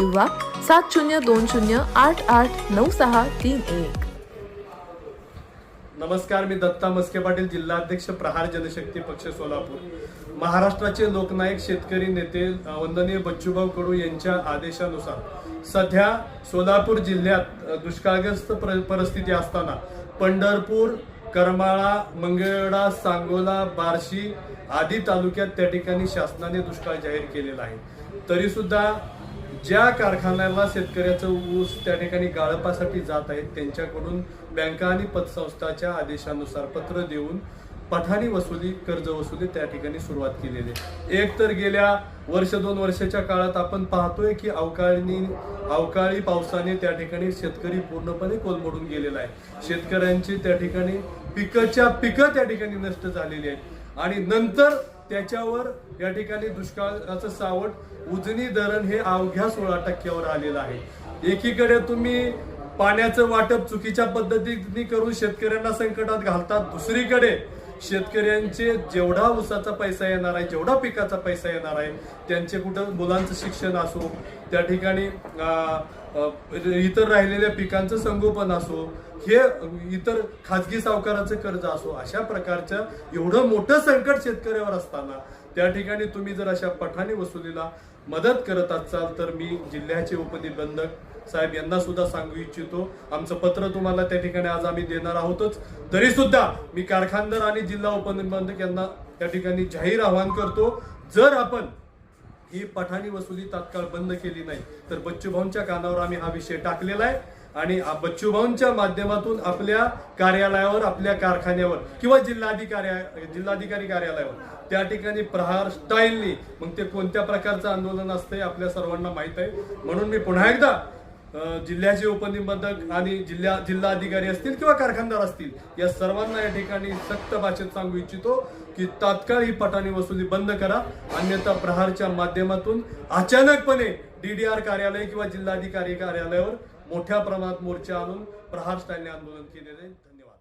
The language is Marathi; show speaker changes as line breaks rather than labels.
किंवा सात शून्य दोन शून्य आठ आठ नऊ सहा तीन एक.
नमस्कार मी दत्ता मस्के पाटील जिल्हाध्यक्ष प्रहार जनशक्ती पक्ष सोलापूर. महाराष्ट्राचे लोकनायक शेतकरी नेते वंदनीय बच्चूभाऊ कडू यांच्या आदेशानुसार सध्या सोलापूर जिल्ह्यात दुष्काळग्रस्त परिस्थिती असताना पंढरपूर करमाळा मंगळा सांगोला बार्शी आदी तालुक्यात त्या ठिकाणी शासनाने दुष्काळ जाहीर केलेला आहे. तरीसुद्धा ज्या कारखान्याला शेतकऱ्याचं ऊस त्या ठिकाणी गाळपासाठी जात आहेत त्यांच्याकडून बँका आणि पतसंस्थाच्या आदेशानुसार पत्र देऊन पठाणी वसुली कर्ज वसुली त्या ठिकाणी सुरुवात केलेली आहे. एक तर गेल्या वर्ष दोन वर्षाच्या काळात आपण पाहतोय की अवकाळी अवकाळी पावसाने त्या ठिकाणी शेतकरी पूर्णपणे कोलमडून गेलेला आहे. शेतकऱ्यांची त्या ठिकाणी पिकाच्या पिकं त्या ठिकाणी नष्ट झालेली आहेत. आणि नंतर त्याच्यावर या ठिकाणी दुष्काळाचं सावट उजनी धरण हे अवघ्या सोळा टक्क्यावर आलेलं आहे. एकीकडे तुम्ही पाण्याचं वाटप चुकीच्या पद्धतीने करून शेतकऱ्यांना संकटात घालतात दुसरीकडे शेतकऱ्यांचे जेवढा ऊसाचा पैसा येणार आहे जेवढा पिकाचा पैसा येणार आहे त्यांचे कुठं मुलांचं शिक्षण असो त्या ठिकाणी इतर राहिलेल्या पिकांचं संगोपन असो हे इतर खाजगी सावकाराचं कर्ज असो अशा प्रकारचं एवढं मोठं संकट शेतकऱ्यावर असताना त्या ठिकाणी तुम्ही जर अशा पठाणी वसुलीला मदत करत असाल तर मी जिल्ह्याचे उपनिबंधक साहेब यांना सुद्धा सांगू इच्छितो. आमचं पत्र तुम्हाला त्या ठिकाणी आज आम्ही देणार आहोतच. तरी सुद्धा मी कारखानदार आणि जिल्हा उपनिबंधक यांना त्या ठिकाणी जाहीर आवाहन करतो. जर आपण ही पठाणी वसुली तात्काळ बंद केली नाही तर बच्चूभाऊंच्या कानावर आम्ही हा विषय टाकलेला आहे. आणि बच्चूभाऊंच्या माध्यमातून आपल्या कार्यालयावर आपल्या कारखान्यावर किंवा जिल्हाधिकारी जिल्हाधिकारी कार्यालयावर त्या ठिकाणी प्रहार स्टाईलनी मग ते कोणत्या प्रकारचं आंदोलन असतंय आपल्या सर्वांना माहीत आहे. म्हणून मी पुन्हा एकदा जिल्ह्याचे उपनिबंधक आणि जिल्हा जिल्हाधिकारी असतील किंवा कारखानदार असतील या सर्वांना या ठिकाणी सक्त भाषेत सांगू इच्छितो की तात्काळ ही पटाणी वसुली बंद करा. अन्यथा प्रहारच्या माध्यमातून अचानकपणे डीडीआर कार्यालय किंवा जिल्हाधिकारी कार्यालयावर मोठ्या प्रमाणात मोर्चा आणून प्रहार स्टाईलने आंदोलन केलेले आहे. धन्यवाद